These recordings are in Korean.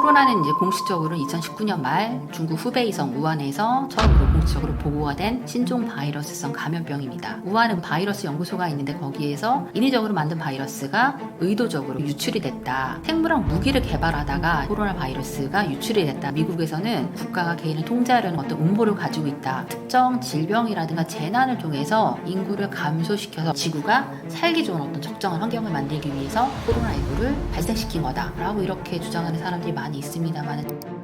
코로나는 이제 공식적으로 2019년 말 중국 후베이성 우한에서 처음으로 공식적으로 보고가 된 신종 바이러스성 감염병입니다. 우한은 바이러스 연구소가 있는데 거기에서 인위적으로 만든 바이러스가 의도적으로 유출이 됐다. 생물학 무기를 개발하다가 코로나 바이러스가 유출이 됐다. 미국에서는 국가가 개인을 통제하려는 어떤 음모를 가지고 있다. 특정 질병이라든가 재난을 통해서 인구를 감소시켜서 지구가 살기 좋은 어떤 적정한 환경을 만들기 위해서 코로나19를 발생시킨 거다라고 이렇게 주장하는 사람들이 많이 있습니다만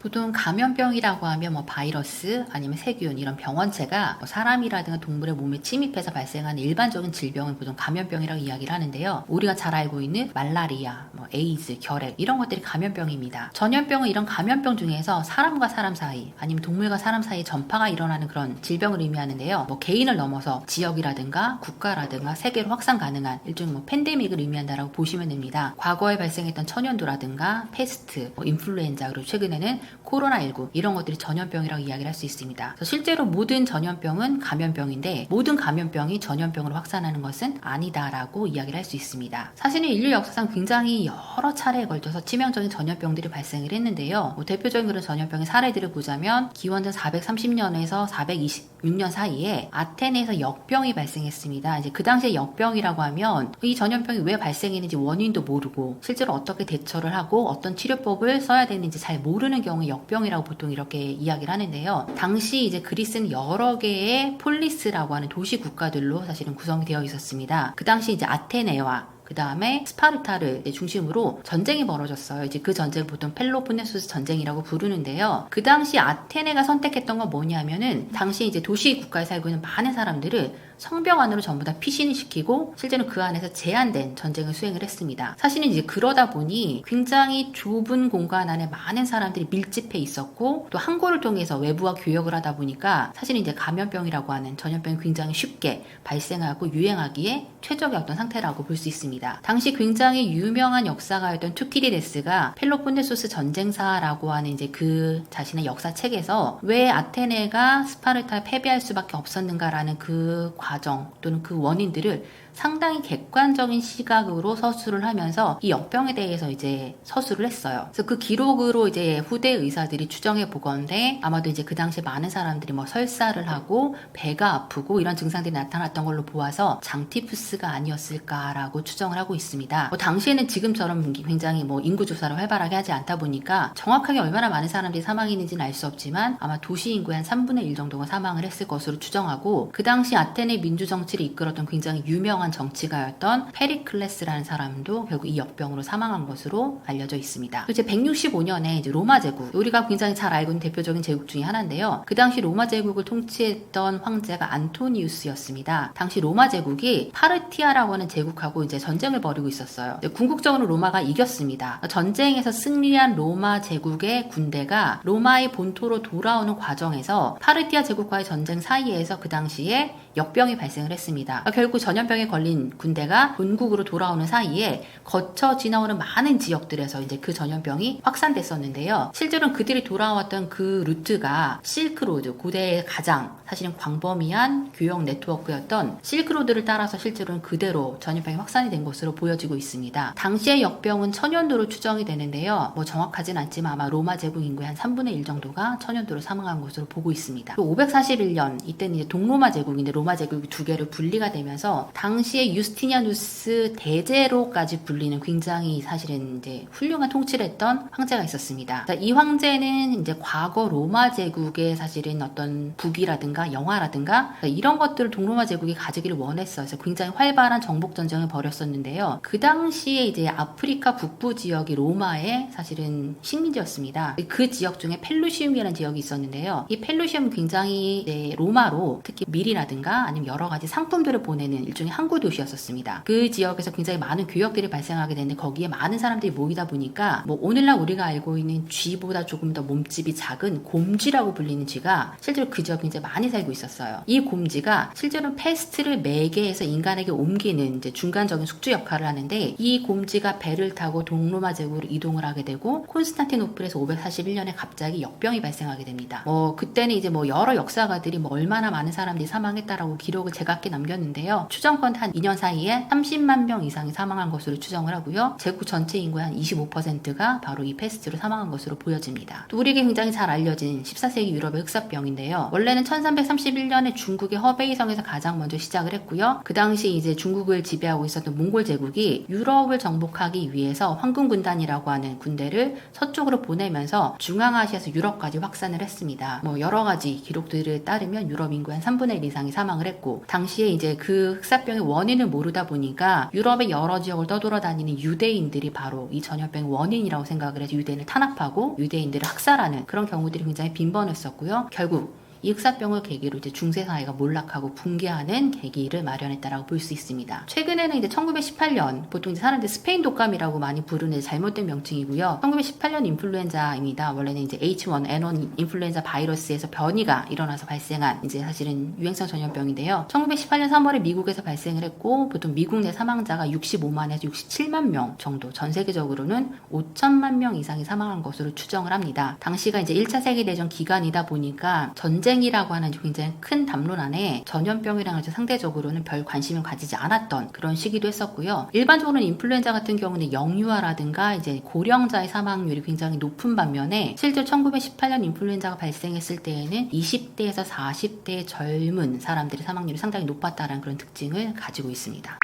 보통 감염병이라고 하면 뭐 바이러스 아니면 세균 이런 병원체가 뭐 사람이라든가 동물의 몸에 침입해서 발생하는 일반적인 질병을 보통 감염병이라고 이야기를 하는데요. 우리가 잘 알고 있는 말라리아, 뭐 에이즈, 결핵 이런 것들이 감염병입니다. 전염병은 이런 감염병 중에서 사람과 사람 사이 아니면 동물과 사람 사이 전파가 일어나는 그런 질병을 의미하는데요. 뭐 개인을 넘어서 지역이라든가 국가라든가 세계로 확산 가능한 일종의 뭐 팬데믹을 의미한다라고 보시면 됩니다. 과거에 발생했던 천연두라든가 페스트, 뭐 인플루엔자 그리고 최근에는 코로나19 이런 것들이 전염병이라고 이야기를 할 수 있습니다. 실제로 모든 전염병은 감염병인데 모든 감염병이 전염병으로 확산하는 것은 아니다라고 이야기를 할 수 있습니다. 사실은 인류 역사상 굉장히 여러 차례에 걸쳐서 치명적인 전염병들이 발생을 했는데요. 뭐 대표적인 그런 전염병의 사례들을 보자면 기원전 430년에서 426년 사이에 아테네에서 역병이 발생했습니다. 이제 그 당시에 역병이라고 하면 이 전염병이 왜 발생했는지 원인도 모르고 실제로 어떻게 대처를 하고 어떤 치료법을 써야 되는지 잘 모르는 경우 역병이라고 보통 이렇게 이야기를 하는데요. 당시 이제 그리스는 여러 개의 폴리스라고 하는 도시 국가들로 사실은 구성이 되어 있었습니다. 그 당시 이제 아테네와 그 다음에 스파르타를 중심으로 전쟁이 벌어졌어요. 이제 그 전쟁 보통 펠로폰네소스 전쟁이라고 부르는데요. 그 당시 아테네가 선택했던 건 뭐냐면은 당시 이제 도시 국가에 살고 있는 많은 사람들을 성벽 안으로 전부 다 피신을 시키고 실제는 그 안에서 제한된 전쟁을 수행을 했습니다. 사실은 이제 그러다 보니 굉장히 좁은 공간 안에 많은 사람들이 밀집해 있었고 또 항구를 통해서 외부와 교역을 하다 보니까 사실은 이제 감염병이라고 하는 전염병이 굉장히 쉽게 발생하고 유행하기에 최적의 어떤 상태라고 볼 수 있습니다. 당시 굉장히 유명한 역사가였던 투키디데스가 펠로폰네소스 전쟁사라고 하는 이제 그 자신의 역사책에서 왜 아테네가 스파르타에 패배할 수밖에 없었는가라는 그 과정 또는 그 원인들을 상당히 객관적인 시각으로 서술을 하면서 이 역병에 대해서 이제 서술을 했어요. 그래서 그 기록으로 이제 후대 의사들이 추정해 보건데 아마도 이제 그 당시에 많은 사람들이 뭐 설사를 하고 배가 아프고 이런 증상들이 나타났던 걸로 보아서 장티푸스가 아니었을까라고 추정을 하고 있습니다. 뭐 당시에는 지금처럼 굉장히 뭐 인구 조사를 활발하게 하지 않다 보니까 정확하게 얼마나 많은 사람들이 사망했는지는 알 수 없지만 아마 도시 인구의 한 3분의 1 정도가 사망을 했을 것으로 추정하고 그 당시 아테네 민주 정치를 이끌었던 굉장히 유명한 정치가였던 페리클레스라는 사람도 결국 이 역병으로 사망한 것으로 알려져 있습니다. 이제 165년에 이제 로마 제국, 우리가 굉장히 잘 알고 있는 대표적인 제국 중에 하나인데요. 그 당시 로마 제국을 통치했던 황제가 안토니우스였습니다. 당시 로마 제국이 파르티아라고 하는 제국하고 이제 전쟁을 벌이고 있었어요. 궁극적으로 로마가 이겼습니다. 전쟁에서 승리한 로마 제국의 군대가 로마의 본토로 돌아오는 과정에서 파르티아 제국과의 전쟁 사이에서 그 당시에 역병이 발생을 했습니다. 결국 전염병에 걸린 군대가 본국으로 돌아오는 사이에 거쳐 지나오는 많은 지역들에서 이제 그 전염병이 확산됐었는데요. 실제로는 그들이 돌아왔던 그 루트가 실크로드, 고대의 가장 사실은 광범위한 교역 네트워크였던 실크로드를 따라서 실제로는 그대로 전염병이 확산이 된 것으로 보여지고 있습니다. 당시의 역병은 천연도로 추정이 되는데요. 뭐 정확하진 않지만 아마 로마 제국 인구의 한 3분의 1 정도가 천연도로 사망한 것으로 보고 있습니다. 541년 이때는 이제 동로마 제국인데 로마 제국이 두 개로 분리가 되면서 당시에 유스티니아누스 대제로까지 불리는 굉장히 사실은 이제 훌륭한 통치를 했던 황제가 있었습니다. 이 황제는 이제 과거 로마 제국의 사실은 어떤 북이라든가 영화라든가 이런 것들을 동로마 제국이 가지기를 원했어요. 그래서 굉장히 활발한 정복 전쟁을 벌였었는데요. 그 당시에 이제 아프리카 북부 지역이 로마의 사실은 식민지였습니다. 그 지역 중에 펠루시움이라는 지역이 있었는데요. 이 펠루시움은 굉장히 로마로 특히 밀이라든가 아니면 여러 가지 상품들을 보내는 일종의 항구 도시였었습니다. 그 지역에서 굉장히 많은 교역들이 발생하게 되는데 거기에 많은 사람들이 모이다 보니까 뭐 오늘날 우리가 알고 있는 쥐보다 조금 더 몸집이 작은 곰쥐라고 불리는 쥐가 실제로 그 지역에 이제 많이 살고 있었어요. 이 곰쥐가 실제로 패스트를 매개해서 인간에게 옮기는 이제 중간적인 숙주 역할을 하는데 이 곰쥐가 배를 타고 동로마 제국으로 이동을 하게 되고 콘스탄티노플에서 541년에 갑자기 역병이 발생하게 됩니다. 뭐 그때는 이제 뭐 여러 역사가들이 뭐 얼마나 많은 사람들이 사망했다 있다라고 기록을 제각기 남겼는데요. 추정권 한 2년 사이에 30만 명 이상이 사망한 것으로 추정을 하고요. 제국 전체 인구의 한 25%가 바로 이 패스트로 사망한 것으로 보여집니다. 또 우리에게 굉장히 잘 알려진 14세기 유럽의 흑사병인데요. 원래는 1331년에 중국의 허베이성에서 가장 먼저 시작을 했고요. 그 당시 이제 중국을 지배하고 있었던 몽골 제국이 유럽을 정복하기 위해서 황금군단이라고 하는 군대를 서쪽으로 보내면서 중앙아시아에서 유럽까지 확산을 했습니다. 뭐 여러 가지 기록들을 따르면 유럽 인구의 한 3분의 1 이상이 사망 을 했고 당시에 이제 그 흑사병의 원인을 모르다 보니까 유럽의 여러 지역을 떠돌아다니는 유대인들이 바로 이 전염병의 원인이라고 생각을 해서 유대인을 탄압하고 유대인들을 학살하는 그런 경우들이 굉장히 빈번했었고요. 결국 이 흑사병을 계기로 이제 중세 사회가 몰락하고 붕괴하는 계기를 마련했다라고 볼 수 있습니다. 최근에는 이제 1918년 보통 이제 사람들 스페인 독감이라고 많이 부르는 잘못된 명칭이고요. 1918년 인플루엔자입니다. 원래는 이제 H1N1 인플루엔자 바이러스에서 변이가 일어나서 발생한 이제 사실은 유행성 전염병인데요. 1918년 3월에 미국에서 발생을 했고 보통 미국 내 사망자가 65만에서 67만 명 정도 전 세계적으로는 5천만 명 이상이 사망한 것으로 추정을 합니다. 당시가 이제 1차 세계대전 기간이다 보니까 전쟁 전쟁이라고 하는 굉장히 큰 담론 안에 전염병이랑 상대적으로는 별 관심을 가지지 않았던 그런 시기도 했었고요. 일반적으로는 인플루엔자 같은 경우는 영유아라든가 이제 고령자의 사망률이 굉장히 높은 반면에 실제 1918년 인플루엔자가 발생했을 때에는 20대에서 40대 젊은 사람들의 사망률이 상당히 높았다는 그런 특징을 가지고 있습니다.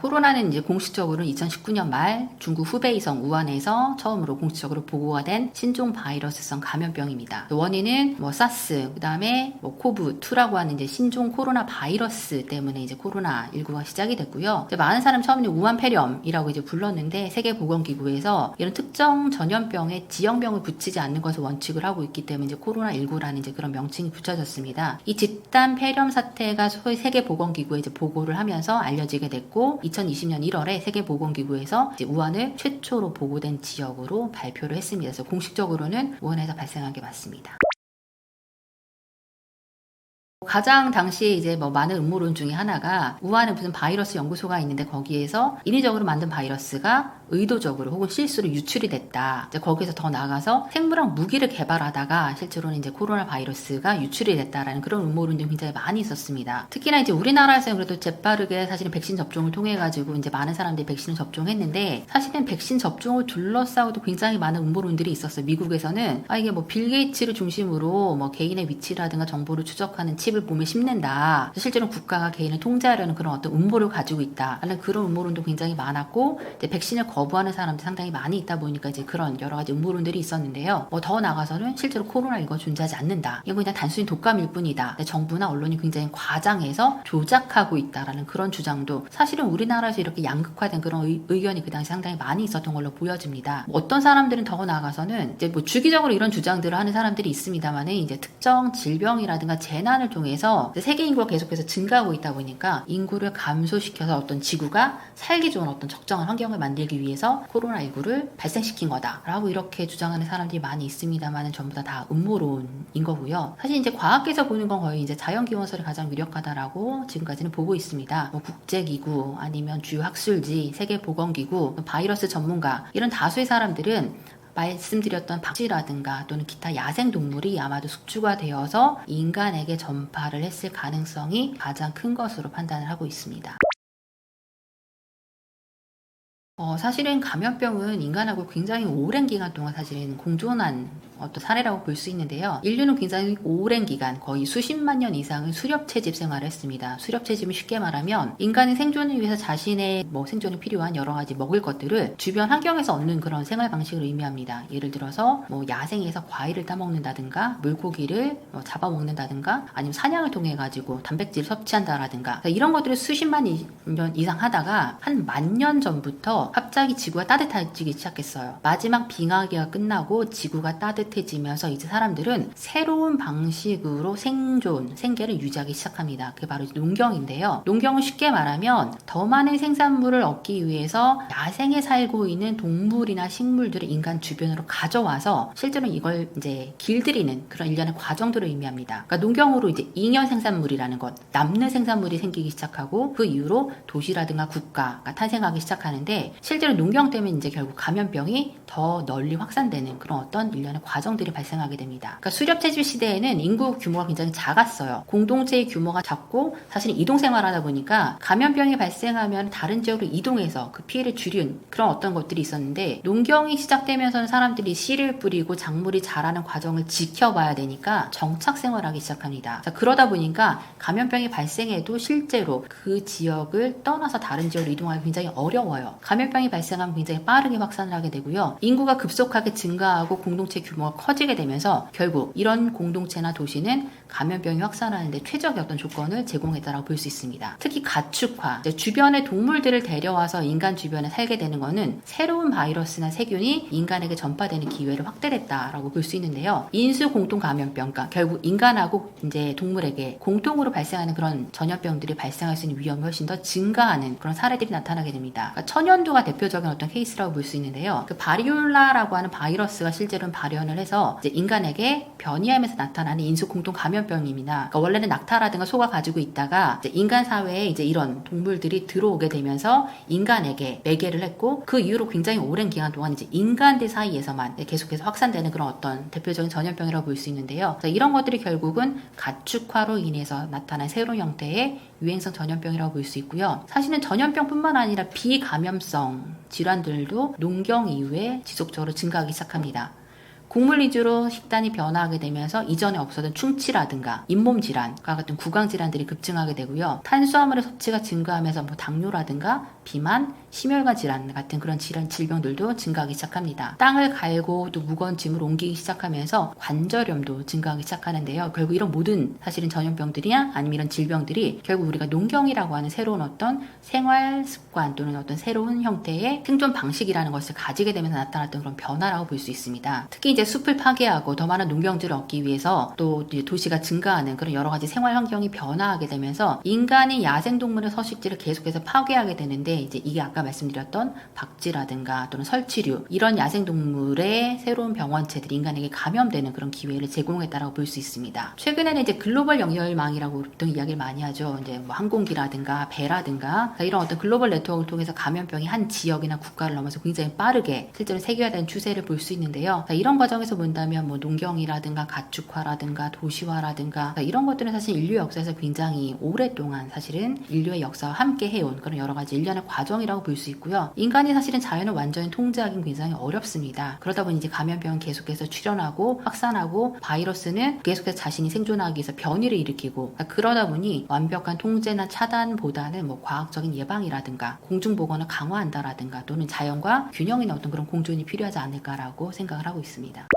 코로나는 이제 공식적으로는 2019년 말 중국 후베이성 우한에서 처음으로 공식적으로 보고가 된 신종 바이러스성 감염병입니다. 원인은 뭐 사스, 그다음에 뭐 코브 2라고 하는 이제 신종 코로나 바이러스 때문에 이제 코로나 19가 시작이 됐고요. 많은 사람 처음에는 우한 폐렴이라고 이제 불렀는데 세계 보건 기구에서 이런 특정 전염병에 지형병을 붙이지 않는 것을 원칙을 하고 있기 때문에 이제 코로나 19라는 이제 그런 명칭이 붙여졌습니다. 이 집단 폐렴 사태가 소위 세계 보건 기구에 이제 보고를 하면서 알려지게 됐고 2020년 1월에 세계보건기구에서 우한을 최초로 보고된 지역으로 발표를 했습니다. 그래서 공식적으로는 우한에서 발생한 게 맞습니다. 가장 당시에 이제 뭐 많은 음모론 중에 하나가 우한에 무슨 바이러스 연구소가 있는데 거기에서 인위적으로 만든 바이러스가 의도적으로 혹은 실수로 유출이 됐다. 이제 거기서 더 나가서 생물학 무기를 개발하다가 실제로는 이제 코로나 바이러스가 유출이 됐다라는 그런 음모론들이 굉장히 많이 있었습니다. 특히나 이제 우리나라에서는 그래도 재빠르게 사실은 백신 접종을 통해 가지고 이제 많은 사람들이 백신을 접종했는데 사실은 백신 접종을 둘러싸고도 굉장히 많은 음모론들이 있었어요. 미국에서는 아 이게 뭐 빌 게이츠를 중심으로 뭐 개인의 위치라든가 정보를 추적하는 칩을 몸에 심는다. 실제로 국가가 개인을 통제하려는 그런 어떤 음모를 가지고 있다 라는 그런 음모론도 굉장히 많았고 백신을 거 거부하는 사람들이 상당히 많이 있다 보니까 이제 그런 여러 가지 음모론들이 있었는데요. 뭐 더 나가서는 실제로 코로나19가 존재하지 않는다. 이건 그냥 단순히 독감일 뿐이다. 정부나 언론이 굉장히 과장해서 조작하고 있다라는 그런 주장도 사실은 우리나라에서 이렇게 양극화된 그런 의, 견이그 당시 상당히 많이 있었던 걸로 보여집니다. 뭐 어떤 사람들은 더 나가서는 이제 뭐 주기적으로 이런 주장들을 하는 사람들이 있습니다만은 이제 특정 질병이라든가 재난을 통해서 세계 인구가 계속해서 증가하고 있다 보니까 인구를 감소시켜서 어떤 지구가 살기 좋은 어떤 적정한 환경을 만들기 위해 위해서 코로나19를 발생시킨 거다라고 이렇게 주장하는 사람들이 많이 있습니다만은 전부 다, 다 음모론인 거고요. 사실 이제 과학계에서 보는 건 거의 이제 자연기원설이 가장 유력하다라고 지금까지는 보고 있습니다. 뭐 국제기구 아니면 주요 학술지, 세계보건기구, 바이러스 전문가 이런 다수의 사람들은 말씀드렸던 박쥐라든가 또는 기타 야생 동물이 아마도 숙주가 되어서 인간에게 전파를 했을 가능성이 가장 큰 것으로 판단을 하고 있습니다. 어, 사실은 감염병은 인간하고 굉장히 오랜 기간 동안 사실은 공존한 어떤 사례라고 볼 수 있는데요. 인류는 굉장히 오랜 기간, 거의 수십만 년 이상을 수렵 채집 생활을 했습니다. 수렵 채집은 쉽게 말하면 인간이 생존을 위해서 자신의 뭐 생존에 필요한 여러 가지 먹을 것들을 주변 환경에서 얻는 그런 생활 방식을 의미합니다. 예를 들어서 뭐 야생에서 과일을 따먹는다든가 물고기를 뭐 잡아먹는다든가 아니면 사냥을 통해 가지고 단백질을 섭취한다라든가 이런 것들을 수십만 년 이상 하다가 한 만 년 전부터 갑자기 지구가 따뜻해지기 시작했어요. 마지막 빙하기가 끝나고 지구가 따뜻 따뜻해지면서 이제 사람들은 새로운 방식으로 생존, 생계를 유지하기 시작합니다. 그게 바로 농경인데요. 농경은 쉽게 말하면 더 많은 생산물을 얻기 위해서 야생에 살고 있는 동물이나 식물들을 인간 주변으로 가져와서 실제로 이걸 이제 길들이는 그런 일련의 과정들을 의미합니다. 그러니까 농경으로 이제 잉여 생산물이라는 것, 남는 생산물이 생기기 시작하고 그 이후로 도시라든가 국가가 탄생하기 시작하는데 실제로 농경 때문에 이제 결국 감염병이 더 널리 확산되는 그런 어떤 일련의 과정 과정들이 발생하게 됩니다. 그러니까 수렵 채집 시대에는 인구 규모가 굉장히 작았어요. 공동체의 규모가 작고 사실 이동 생활하다 보니까 감염병이 발생하면 다른 지역으로 이동해서 그 피해를 줄인 그런 어떤 것들이 있었는데 농경이 시작되면서는 사람들이 씨를 뿌리고 작물이 자라는 과정을 지켜봐야 되니까 정착 생활하기 시작합니다. 자, 그러다 보니까 감염병이 발생해도 실제로 그 지역을 떠나서 다른 지역으로 이동하기 굉장히 어려워요. 감염병이 발생하면 굉장히 빠르게 확산을 하게 되고요. 인구가 급속하게 증가하고 공동체 규모가 커지게 되면서 결국 이런 공동체나 도시는 감염병이 확산하는데 어떤 조건을 제공했다고 볼 수 있습니다. 특히 가축화, 주변의 동물들을 데려와서 인간 주변에 살게 되는 것은 새로운 바이러스나 세균이 인간에게 전파되는 기회를 확대했다라고 볼 수 있는데요. 인수 공통 감염병, 그러니까 결국 인간하고 이제 동물에게 공통으로 발생하는 그런 전염병들이 발생할 수 있는 위험이 훨씬 더 증가하는 그런 사례들이 나타나게 됩니다. 그러니까 천연두가 대표적인 어떤 케이스라고 볼 수 있는데요. 그 바리올라라고 하는 바이러스가 실제로는 발현을 해서 인간에게 변이하면서 나타나는 인수 공통 감염병입니다. 그러니까 원래는 낙타라든가 소가 가지고 있다가 인간 사회에 이제 이런 동물들이 들어오게 되면서 인간에게 매개를 했고 그 이후로 굉장히 오랜 기간 동안 이제 인간들 사이에서만 계속해서 확산되는 그런 어떤 대표적인 전염병이라고 볼 수 있는데요. 이런 것들이 결국은 가축화로 인해서 나타난 새로운 형태의 유행성 전염병이라고 볼 수 있고요. 사실은 전염병뿐만 아니라 비감염성 질환들도 농경 이후에 지속적으로 증가하기 시작합니다. 곡물 위주로 식단이 변화하게 되면서 이전에 없었던 충치라든가 잇몸 질환과 같은 구강 질환들이 급증하게 되고요. 탄수화물의 섭취가 증가하면서 뭐 당뇨라든가 비만, 심혈관 질환 같은 그런 질환 질병들도 증가하기 시작합니다. 땅을 갈고 또 무거운 짐을 옮기기 시작하면서 관절염도 증가하기 시작하는데요. 결국 이런 모든 사실은 전염병들이나 아니면 이런 질병들이 결국 우리가 농경이라고 하는 새로운 어떤 생활 습관 또는 어떤 새로운 형태의 생존 방식이라는 것을 가지게 되면서 나타났던 그런 변화라고 볼 수 있습니다. 특히 이제 숲을 파괴하고 더 많은 농경지를 얻기 위해서 또 도시가 증가하는 그런 여러 가지 생활 환경이 변화하게 되면서 인간이 야생 동물의 서식지를 계속해서 파괴하게 되는데 이제 이게 아까 말씀드렸던 박쥐라든가 또는 설치류 이런 야생 동물의 새로운 병원체들이 인간에게 감염되는 그런 기회를 제공했다라고 볼 수 있습니다. 최근에는 이제 글로벌 연결망이라고 보통 이야기를 많이 하죠. 이제 뭐 항공기라든가 배라든가 이런 어떤 글로벌 네트워크를 통해서 감염병이 한 지역이나 국가를 넘어서 굉장히 빠르게 실제로 세계화된 추세를 볼 수 있는데요. 이런 과정에서 본다면 뭐 농경이라든가 가축화라든가 도시화라든가 이런 것들은 사실 인류 역사에서 굉장히 오랫동안 사실은 인류의 역사와 함께 해온 그런 여러 가지 일련의 과정이라고 볼수 있고요. 인간이 사실은 자연을 완전히 통제하기는 굉장히 어렵습니다. 그러다 보니 이제 감염병은 계속해서 출현하고 확산하고 바이러스는 계속해서 자신이 생존하기 위해서 변이를 일으키고 그러다 보니 완벽한 통제나 차단보다는 뭐 과학적인 예방이라든가 공중 보건을 강화한다라든가 또는 자연과 균형 있는 어떤 그런 공존이 필요하지 않을까라고 생각을 하고 있습니다.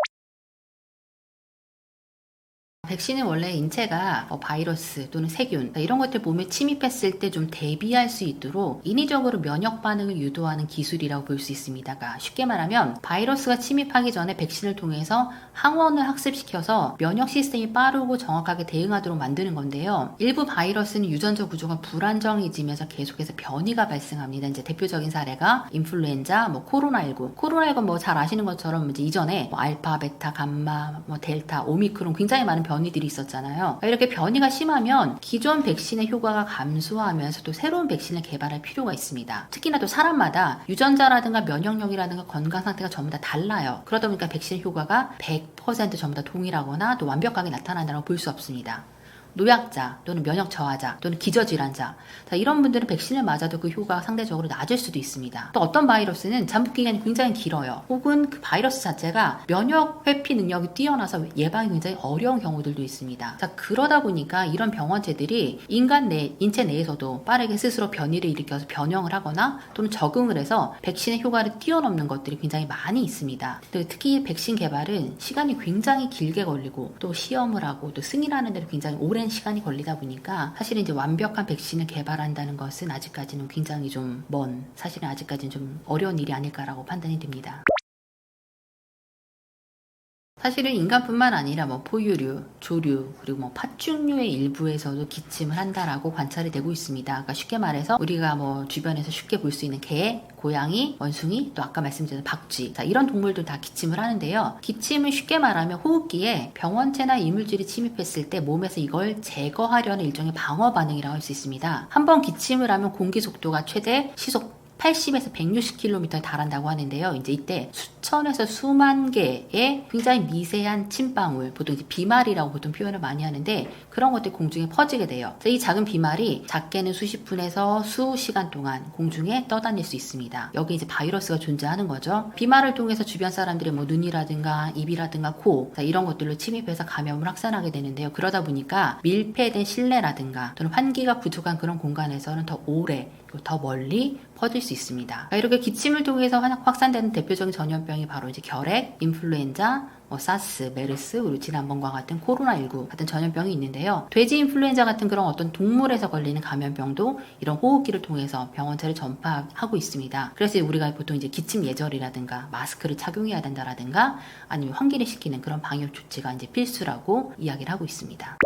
백신은 원래 인체가 뭐 바이러스 또는 세균 이런 것들 몸에 침입했을 때 좀 대비할 수 있도록 인위적으로 면역 반응을 유도하는 기술이라고 볼 수 있습니다. 그러니까 쉽게 말하면 바이러스가 침입하기 전에 백신을 통해서 항원을 학습시켜서 면역 시스템이 빠르고 정확하게 대응하도록 만드는 건데요. 일부 바이러스는 유전자 구조가 불안정해지면서 계속해서 변이가 발생합니다. 이제 대표적인 사례가 인플루엔자, 뭐 코로나19. 코로나19 뭐 잘 아시는 것처럼 이제 이전에 뭐 알파, 베타, 감마, 뭐 델타, 오미크론 굉장히 많은 변이 들이 있었잖아요. 이렇게 변이가 심하면 기존 백신의 효과가 감소하면서 또 새로운 백신을 개발할 필요가 있습니다. 특히나 또 사람마다 유전자라든가 면역력이라든가 건강 상태가 전부 다 달라요. 그러다 보니까 백신 효과가 100% 전부 다 동일하거나 또 완벽하게 나타난다고 볼 수 없습니다. 노약자 또는 면역 저하자 또는 기저질환자 자, 이런 분들은 백신을 맞아도 그 효과가 상대적으로 낮을 수도 있습니다. 또 어떤 바이러스는 잠복 기간이 굉장히 길어요. 혹은 그 바이러스 자체가 면역 회피 능력이 뛰어나서 예방이 굉장히 어려운 경우들도 있습니다. 자, 그러다 보니까 이런 병원체들이 인간 내 인체 내에서도 빠르게 스스로 변이를 일으켜서 변형을 하거나 또는 적응을 해서 백신의 효과를 뛰어넘는 것들이 굉장히 많이 있습니다. 특히 백신 개발은 시간이 굉장히 길게 걸리고 또 시험을 하고 또 승인하는 데도 굉장히 오랜 시간이 걸리다 보니까 사실은 이제 완벽한 백신을 개발한다는 것은 아직까지는 굉장히 좀 먼 사실은 아직까지는 좀 어려운 일이 아닐까라고 판단이 됩니다. 사실은 인간뿐만 아니라 뭐 포유류, 조류, 그리고 뭐 파충류의 일부에서도 기침을 한다라고 관찰이 되고 있습니다. 그러니까 쉽게 말해서 우리가 뭐 주변에서 쉽게 볼 수 있는 개, 고양이, 원숭이, 또 아까 말씀드린 박쥐. 자, 이런 동물들 다 기침을 하는데요. 기침은 쉽게 말하면 호흡기에 병원체나 이물질이 침입했을 때 몸에서 이걸 제거하려는 일종의 방어 반응이라고 할 수 있습니다. 한번 기침을 하면 공기 속도가 최대 시속 80에서 160km에 달한다고 하는데요. 이제 이때 수천에서 수만 개의 굉장히 미세한 침방울, 보통 이제 비말이라고 보통 표현을 많이 하는데 그런 것들이 공중에 퍼지게 돼요. 이 작은 비말이 작게는 수십 분에서 수시간 동안 공중에 떠다닐 수 있습니다. 여기 이제 바이러스가 존재하는 거죠. 비말을 통해서 주변 사람들의 뭐 눈이라든가 입이라든가 코 자, 이런 것들로 침입해서 감염을 확산하게 되는데요. 그러다 보니까 밀폐된 실내라든가 또는 환기가 부족한 그런 공간에서는 더 오래 더 멀리 퍼질 수 있습니다. 그러니까 이렇게 기침을 통해서 확- 확산되는 대표적인 전염병이 바로 이제 결핵, 인플루엔자, 뭐 사스, 메르스, 그리고 지난번과 같은 코로나19 같은 전염병이 있는데요. 돼지 인플루엔자 같은 그런 어떤 동물에서 걸리는 감염병도 이런 호흡기를 통해서 병원체를 전파하고 있습니다. 그래서 우리가 보통 이제 기침 예절이라든가 마스크를 착용해야 된다라든가 아니면 환기를 시키는 그런 방역 조치가 이제 필수라고 이야기를 하고 있습니다.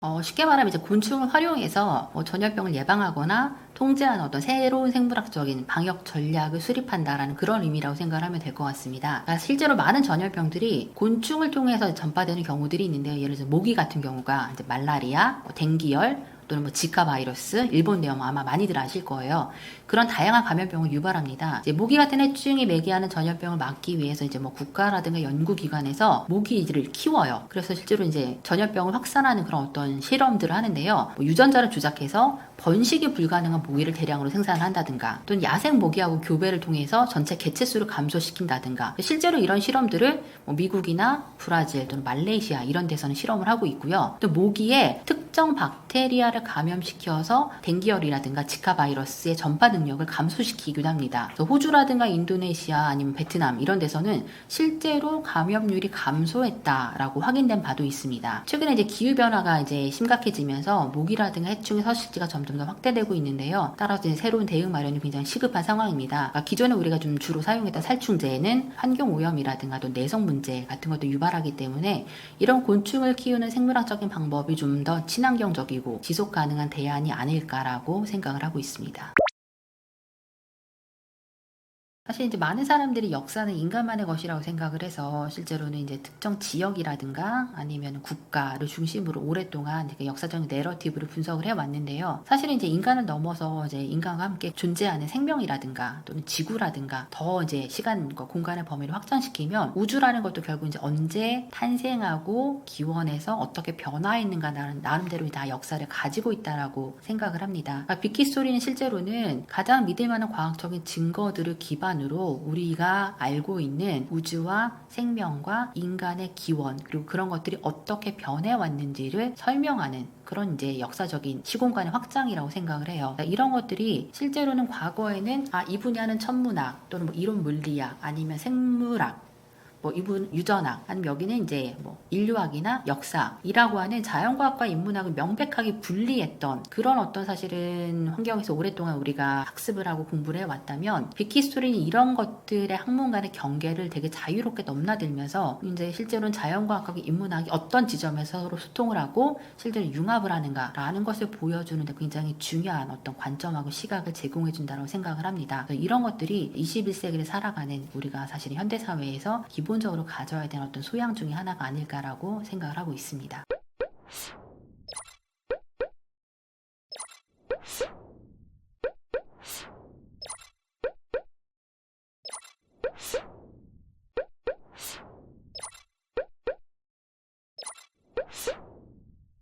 어, 쉽게 말하면 이제 곤충을 활용해서 뭐 전염병을 예방하거나 통제하는 어떤 새로운 생물학적인 방역 전략을 수립한다라는 그런 의미라고 생각을 하면 될 것 같습니다. 그러니까 실제로 많은 전염병들이 곤충을 통해서 전파되는 경우들이 있는데요. 예를 들어 모기 같은 경우가 이제 말라리아, 뭐 댕기열, 또는 뭐 지카 바이러스, 일본 내용 아마 많이들 아실 거예요. 그런 다양한 감염병을 유발합니다. 이제 모기 같은 해충이 매개하는 전염병을 막기 위해서 이제 뭐 국가라든가 연구기관에서 모기를 키워요. 그래서 실제로 이제 전염병을 확산하는 그런 어떤 실험들을 하는데요. 뭐 유전자를 조작해서 번식이 불가능한 모기를 대량으로 생산한다든가 또는 야생 모기하고 교배를 통해서 전체 개체수를 감소시킨다든가 실제로 이런 실험들을 뭐 미국이나 브라질 또는 말레이시아 이런 데서는 실험을 하고 있고요. 또 모기에 특정 박테리아를 감염시켜서 댕기열이라든가 지카 바이러스의 전파 능력을 감소시키기도 합니다. 호주라든가 인도네시아 아니면 베트남 이런 데서는 실제로 감염률이 감소했다라고 확인된 바도 있습니다. 최근에 이제 기후 변화가 이제 심각해지면서 모기라든가 해충의 서식지가 점점 더 확대되고 있는데요. 따라서 새로운 대응 마련이 굉장히 시급한 상황입니다. 그러니까 기존에 우리가 좀 주로 사용했던 살충제는 환경 오염이라든가 또 내성 문제 같은 것도 유발하기 때문에 이런 곤충을 키우는 생물학적인 방법이 좀 더 친환경적이고 지속 가능한 대안이 아닐까라고 생각을 하고 있습니다. 사실 이제 많은 사람들이 역사는 인간만의 것이라고 생각을 해서 실제로는 이제 특정 지역이라든가 아니면 국가를 중심으로 오랫동안 이렇게 역사적인 내러티브를 분석을 해왔는데요. 사실은 이제 인간을 넘어서 이제 인간과 함께 존재하는 생명이라든가 또는 지구라든가 더 이제 시간과 공간의 범위를 확장시키면 우주라는 것도 결국 이제 언제 탄생하고 기원해서 어떻게 변화했는가라는 나름대로 다 역사를 가지고 있다라고 생각을 합니다. 그러니까 비키 스토리는 실제로는 가장 믿을 만한 과학적인 증거들을 기반 으로 우리가 알고 있는 우주와 생명과 인간의 기원 그리고 그런 것들이 어떻게 변해왔는지를 설명하는 그런 이제 역사적인 시공간의 확장이라고 생각을 해요. 그러니까 이런 것들이 실제로는 과거에는 아, 이 분야는 천문학 또는 뭐 이론 물리학 아니면 생물학 뭐 이분 유전학 아니면 여기는 이제 뭐 인류학이나 역사이라고 하는 자연과학과 인문학을 명백하게 분리했던 그런 어떤 사실은 환경에서 오랫동안 우리가 학습을 하고 공부를 해왔다면 비키스토리는 이런 것들의 학문 간의 경계를 되게 자유롭게 넘나들면서 이제 실제로는 자연과학과 인문학이 어떤 지점에서 서로 소통을 하고 실제로 융합을 하는가라는 것을 보여주는데 굉장히 중요한 어떤 관점하고 시각을 제공해 준다고 생각을 합니다. 이런 것들이 21세기를 살아가는 우리가 사실 현대 사회에서 기본적으로 가져야 되는 어떤 소양 중의 하나가 아닐까라고 생각을 하고 있습니다.